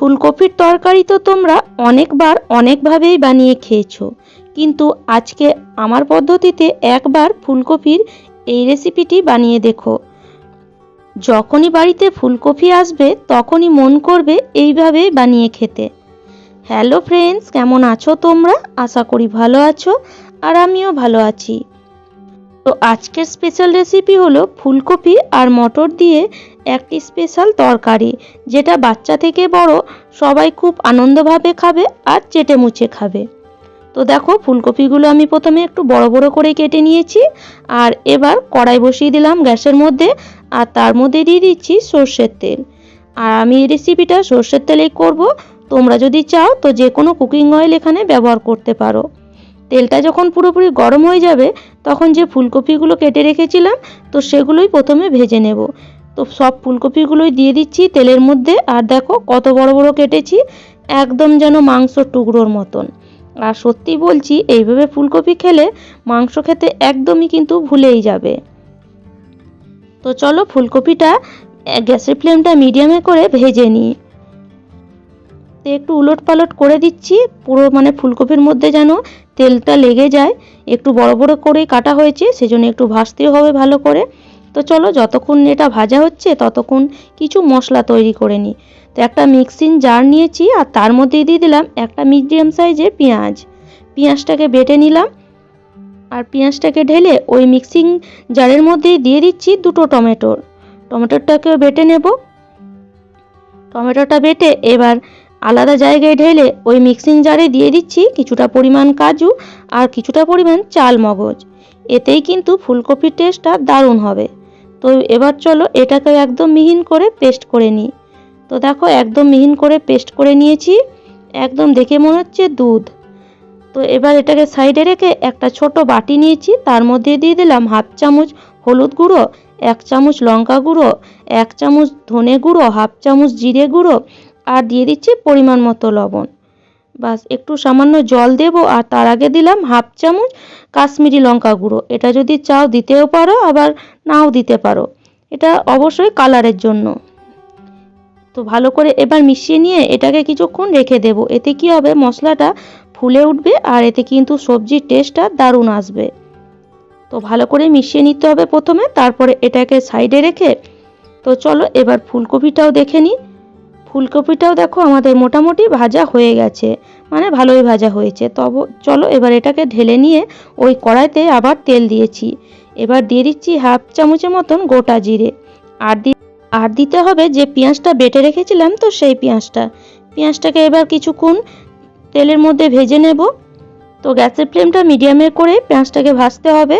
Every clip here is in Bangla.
ফুলকপির তরকারি তো তোমরা অনেকবার অনেকভাবেই বানিয়ে খেয়েছো। কিন্তু আজকে আমার পদ্ধতিতে একবার ফুলকপির এই রেসিপিটি বানিয়ে দেখো। যখনই বাড়িতে ফুলকপি আসবে, তখনই মন করবে এইভাবেই বানিয়ে খেতে। হ্যালো ফ্রেন্ডস, কেমন আছো তোমরা? আশা করি ভালো আছো আর আমিও ভালো আছি। তো আজকের স্পেশাল রেসিপি হলো ফুলকপি আর মটর দিয়ে একটি স্পেশাল তরকারি, যেটা বাচ্চা থেকে বড় সবাই খুব আনন্দভাবে খাবে আর চেটে মুচে খাবে। তো দেখো, ফুলকপিগুলো আমি প্রথমে একটু বড় বড় করে কেটে নিয়েছি, আর এবার কড়াই বসিয়ে দিলাম গ্যাসের মধ্যে, আর তার মধ্যে দিয়ে দিচ্ছি সর্ষের তেল। আর আমি এই রেসিপিটা সর্ষের তেলেই করব, তোমরা যদি চাও তো যে কোনো কুকিং অয়েল এখানে ব্যবহার করতে পারো। তেলটা যখন পুরোপুরি গরম হয়ে যাবে, তখন যে ফুলকপিগুলো কেটে রেখেছিলাম, তো সেগুলোই প্রথমে ভেজে নেব। তো সব ফুলকপিগুলোই দিয়ে দিচ্ছি তেলের মধ্যে। আর দেখো কত বড় বড় কেটেছি, একদম যেন মাংস টুকরোর মতন। আর সত্যি বলছি, এইভাবে ফুলকপি খেলে মাংস খেতে একদমই কিন্তু ভুলেই যাবে। তো চলো ফুলকপিটা গ্যাসের ফ্লেমটা মিডিয়ামে করে ভেজে নিই। তো একটু উলট পালট করে দিচ্ছি, পুরো মানে ফুলকপির মধ্যে যেন তেলটা লেগে যায়। একটু বড় বড় করেই কাটা হয়েছে, সেজন্য একটু ভাজতেও হবে ভালো করে। তো চলো যতক্ষণ এটা ভাজা হচ্ছে ততক্ষণ কিছু মশলা তৈরি করে নিই। তো একটা মিক্সিং জার নিয়েছি আর তার মধ্যে দিয়ে দিলাম একটা মিডিয়াম সাইজের পেঁয়াজ। পেঁয়াজটাকে বেটে নিলাম আর পেঁয়াজটাকে ঢেলে ওই মিক্সিং জারের মধ্যেই দিয়ে দিচ্ছি দুটো টমেটোর। টমেটোটাকেও বেটে নেব। টমেটোটা বেটে এবার আলাদা জায়গায় ঢেলে ওই মিক্সিং জারে দিয়ে দিচ্ছি কিছুটা পরিমাণ কাজু আর কিছুটা পরিমাণ চাল মগজ এতেই কিন্তু ফুলকপির টেস্টটা দারুণ হবে। তো এবার চলো এটাকে একদম মিহিন করে পেস্ট করে নিই। তো দেখো একদম মিহিন করে পেস্ট করে নিয়েছি, একদম দেখে মনে হচ্ছে দুধ। তো এবার এটাকে সাইডে রেখে একটা ছোট বাটি নিয়েছি, তার মধ্যে দিয়ে দিলাম হাফ চামচ হলুদ গুঁড়ো, এক চামচ লঙ্কা গুঁড়ো, এক চামচ ধনে গুঁড়ো, হাফ চামচ জিরে গুঁড়ো, আর দিয়ে দিচ্ছি পরিমাণ মতো লবণ। বাস, একটু সামান্য জল দেব আর তার আগে দিলাম হাফ চামচ কাশ্মীরি লঙ্কা গুঁড়ো। এটা যদি চাও দিতেও পারো, আবার নাও দিতে পারো। এটা অবশ্যই কালারের জন্য। তো ভালো করে এবার মিশিয়ে নিয়ে এটাকে কিছুক্ষণ রেখে দেব। এতে কি হবে, মশলাটা ফুলে উঠবে আর এতে কিন্তু সবজির টেস্টটা দারুণ আসবে। তো ভালো করে মিশিয়ে নিতে হবে প্রথমে, তারপরে এটাকে সাইডে রেখে। তো চলো এবার ফুলকপিটাও দেখে নিই। ফুলকপিটাও দেখো আমাদের মোটামুটি ভাজা হয়ে গেছে। মানে ভালোই ভাজা হয়েছে। তব চলো এবার এটাকে ঢেলে নিয়ে ওই কড়াইতে আবার তেল দিয়েছি। এবার দিয়ে দিচ্ছি হাফ চামচের মতন গোটা জিরে। আর দি আর দিতে হবে যে পেঁয়াজটা বেটে রেখেছিলাম তো সেই পেঁয়াজটা। পেঁয়াজটাকে এবার কিছুক্ষণ তেলের মধ্যে ভেজে নেব। তো গ্যাসের ফ্লেমটা মিডিয়ামে করে পেঁয়াজটাকে ভাজতে হবে।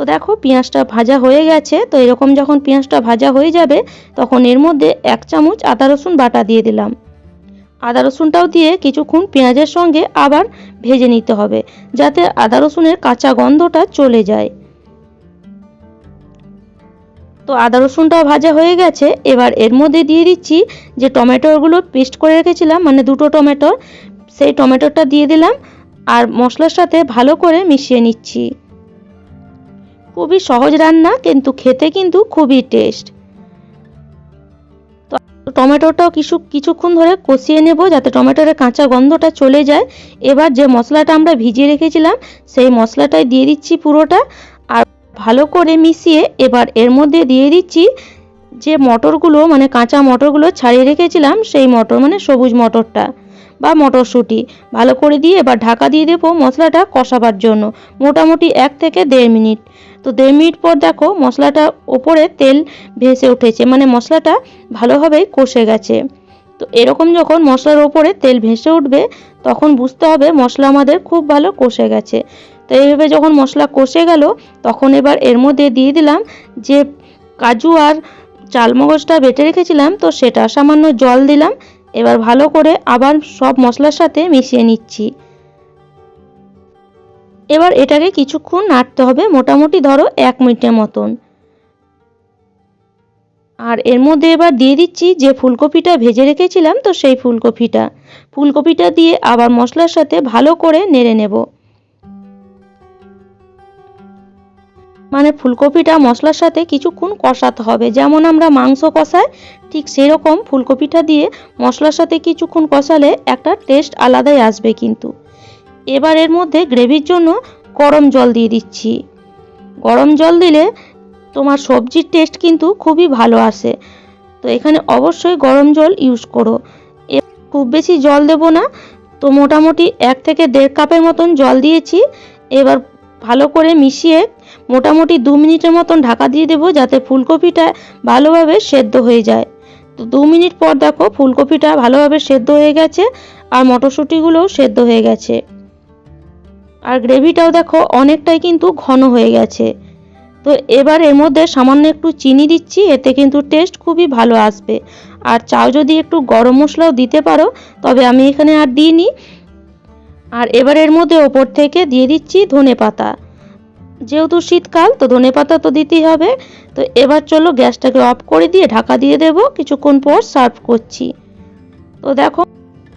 তো দেখো পেঁয়াজটা ভাজা হয়ে গেছে, তো এরকম যখন পেঁয়াজটা ভাজা হয়ে যাবে, তখন এর মধ্যে এক চামচ আদা রসুন বাটা দিয়ে দিলাম। আদা রসুনটাও দিয়ে কিছুক্ষণ পেঁয়াজের সঙ্গে আবার ভেজে নিতে হবে, যাতে আদা রসুনের কাঁচা গন্ধটা চলে যায়। তো আদা রসুনটাও ভাজা হয়ে গেছে, এবার এর মধ্যে দিয়ে দিচ্ছি যে টমেটোগুলো পেস্ট করে রেখেছিলাম মানে দুটো টমেটো সেই টমেটোটা দিয়ে দিলাম, আর মশলার সাথে ভালো করে মিশিয়ে নিচ্ছি। খুবই সহজ রান্না, কিন্তু খেতে কিন্তু খুবই টেস্ট টমেটোটাও কিছু, কিছুক্ষণ ধরে কষিয়ে নেব যাতে টমেটোর কাঁচা গন্ধটা চলে যায়। এবার যে মশলাটা আমরা ভিজিয়ে রেখেছিলাম, সেই মশলাটাই দিয়ে দিচ্ছি পুরোটা। আর ভালো করে মিশিয়ে এবার এর মধ্যে দিয়ে দিচ্ছি যে মটরগুলো মানে কাঁচা মটরগুলো ছাড়িয়ে রেখেছিলাম, সেই মটর মানে সবুজ মটরটা বা মটরশুঁটি। ভালো করে দিয়ে এবার ঢাকা দিয়ে দেবো মশলাটা কষাবার জন্য, মোটামুটি এক থেকে দেড় মিনিট। তো দেড় মিনিট পর দেখো মশলাটা ওপরে তেল ভেসে উঠেছে মানে মশলাটা ভালোভাবেই কষে গেছে। তো এরকম যখন মশলার ওপরে তেল ভেসে উঠবে, তখন বুঝতে হবে মশলা আমাদের খুব ভালো কষে গেছে। তো এইভাবে যখন মশলা কষে গেল, তখন এবার এর মধ্যে দিয়ে দিলাম যে কাজু আর চালমগজটা বেটে রেখেছিলাম, তো সেটা সামান্য জল দিলাম। এবার ভালো করে আবার সব মশলার সাথে মিশিয়ে নিচ্ছি। এবার এটাকে কিছুক্ষণ নাড়তে হবে, মোটামুটি ধরো এক মিনিটের মতন। আর এর মধ্যে এবার দিয়ে দিচ্ছি যে ফুলকপিটা ভেজে রেখেছিলাম, তো সেই ফুলকপিটা। ফুলকপিটা দিয়ে আবার মশলার সাথে ভালো করে নেড়ে নেব। মানে ফুলকপিটা মশলার সাথে কিছুক্ষণ কষাতে হবে। যেমন আমরা মাংস কষাই, ঠিক সেরকম ফুলকপিটা দিয়ে মশলার সাথে কিছুক্ষণ কষালে একটা টেস্ট আলাদাই আসবে কিন্তু। এবার এর মধ্যে গ্রেভির জন্য গরম জল দিয়ে দিচ্ছি। গরম জল দিলে তোমার সবজির টেস্ট কিন্তু খুবই ভালো আসে। তো এখানে অবশ্যই গরম জল ইউজ করো। খুব বেশি জল দেবো না। তো মোটামুটি এক থেকে দেড় কাপের মতন জল দিয়েছি। এবার ভালো করে মিশিয়ে মোটামুটি দু মিনিটের মতন ঢাকা দিয়ে দেবো যাতে ফুলকপিটা ভালোভাবে সেদ্ধ হয়ে যায়। তো দু মিনিট পর দেখো ফুলকপিটা ভালোভাবে সেদ্ধ হয়ে গেছে আর মটরশুঁটিগুলোও সেদ্ধ হয়ে গেছে। আর গ্রেভিটাও দেখো অনেকটাই কিন্তু ঘন হয়ে গেছে। তো এবার এর মধ্যে সামান্য একটু চিনি দিচ্ছি, এতে কিন্তু টেস্ট খুবই ভালো আসবে। আর চাও যদি একটু গরম মশলাও দিতে পারো, তবে আমি এখানে আর দিইনি। আর এবার এর মধ্যে ওপর থেকে দিয়ে দিচ্ছি ধনে পাতা। যেহেতু শীতকাল, তো ধনে পাতা তো দিতেই হবে। তো এবার চলো গ্যাসটাকে অফ করে দিয়ে ঢাকা দিয়ে দেব। কিছুক্ষণ পর সার্ভ করছি। তো দেখো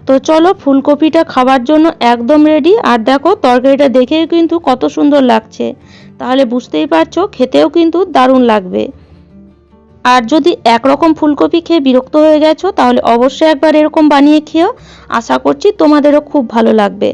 তো চলো ফুলকপিটা খাবার জন্য একদম রেডি আর দেখো তরকারিটা দেখেও কিন্তু কত সুন্দর লাগছে। তাহলে বুঝতেই পারছ, খেতেও কিন্তু দারুণ লাগবে। আর যদি একরকম ফুলকপি খেয়ে বিরক্ত হয়ে গেছো, তাহলে অবশ্যই একবার এরকম বানিয়ে খেও আশা করছি তোমাদেরও খুব ভালো লাগবে।